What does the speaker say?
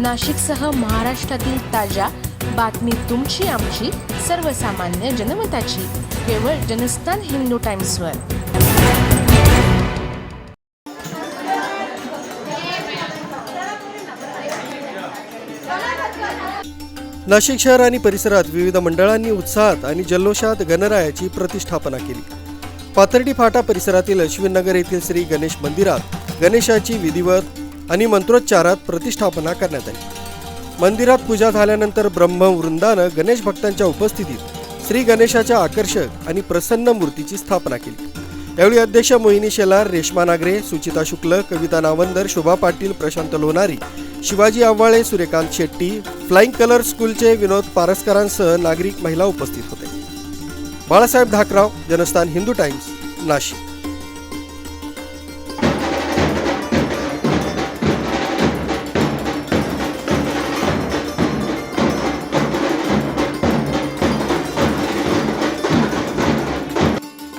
नाशिकसह महाराष्ट्रातील ताज्या बातमी तुमची आमची सर्वसामान्य जनमताची. केवळ जनस्थान हिंदू टाइम्सवर. नाशिक शहर आणि परिसरात विविध मंडळांनी उत्साहात आणि जल्लोषात गणरायाची प्रतिष्ठापना केली. पाथर्डी फाटा परिसरातील अश्विननगर येथील श्री गणेश मंदिरात गणेशाची विधिवत आणि मंत्रोच्चारात प्रतिष्ठापना करण्यात आली. मंदिरात पूजा झाल्यानंतर ब्रह्मवृंदानं गणेश भक्तांच्या उपस्थितीत श्री गणेशाच्या आकर्षक आणि प्रसन्न मूर्तीची स्थापना केली. यावेळी अध्यक्ष मोहिनी शेलार रेश्मा नागरे सुचिता शुक्ल कविता नावंदर शोभा पाटील प्रशांत लोणारी शिवाजी आव्हाळे सूर्यकांत शेट्टी फ्लाइंग कलर स्कूलचे विनोद पारस्करांसह नागरिक महिला उपस्थित होते. बाळासाहेब धाकराव जनस्थान हिंदू टाइम्स नाशिक.